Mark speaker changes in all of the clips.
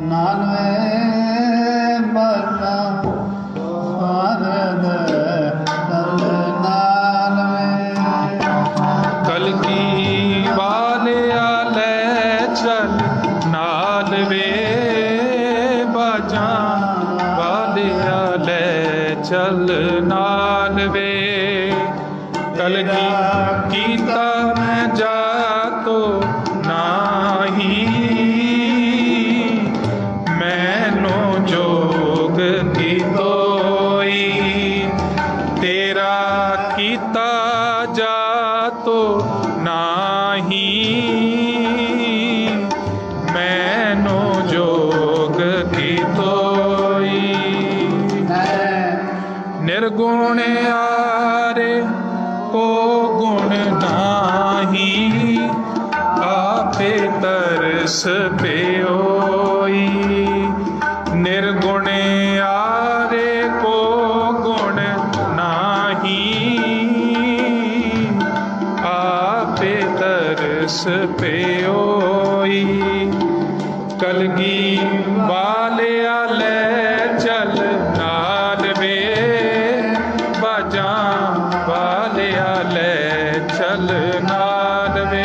Speaker 1: ਨਾਨਵੇ ਬਤਾ ਆਰਦ ਤਲ ਨਾਨਵੇ
Speaker 2: ਕਲਕੀ ਵਾਲਿਆ ਲੈ ਚਲ ਨਾਲ ਵੇ ਬਾਜਾਂ ਵਾਲਿਆ ਲੈ ਚਲ ਨਾਲ ਵੇ। ਕਲਗੀ ਕੀਤਾ ਨਾਹੀ। ਮੈਨੋ ਜੋਗ ਕੀ ਤੋਈ? ਨਿਰਗੁਣ ਆਰੇ ਕੋ ਗੁਣ ਨਾਹੀ ਆਪੇ ਤਰਸ ਪਿਓਈ। ਨਿਰਗੁਣ ਤਰਸ ਪਿਓਈ, ਕਲਗੀ ਵਾਲਿਆ ਲੈ ਚਲ ਨਾਲ ਵੇ। ਬਾਜਾਂ ਵਾਲਿਆ ਲੈ ਚਲ ਨਾਲ ਵੇ।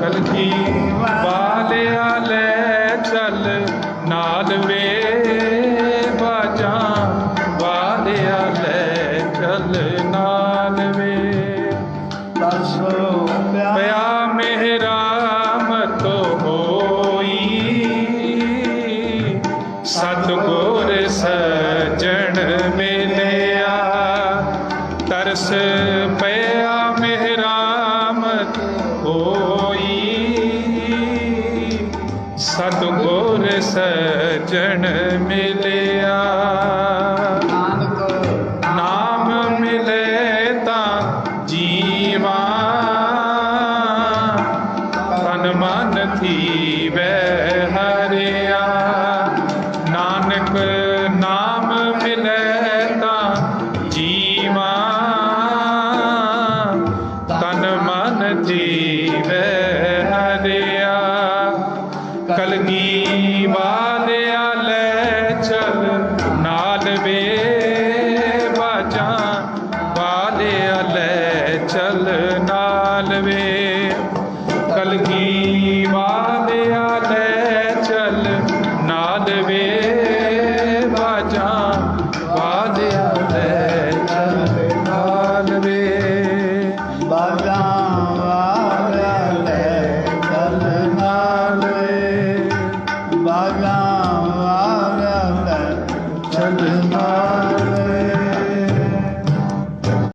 Speaker 2: ਕਲਗੀ ਵਾਲਿਆ ਲੈ ਚਲ ਨਾਲ ਵੇ। ਬਾਜਾਂ ਵਾਲਿਆ ਲੈ ਚਲ ਸਤਗੁਰ ਸਜਣ ਮਿਲਿਆ।
Speaker 1: ਨਾਨਕ
Speaker 2: ਨਾਮ ਮਿਲੇ ਤਾਂ ਜੀਵਾ। ਤਨ ਮਨ ਥੀਵੈ ਹਰਿਆ। ਨਾਨਕ ਨਾਮ ਮਿਲੇ ਤਾਂ ਜੀਵਾ। ਤਨ ਮਨ ਥੀਵੈ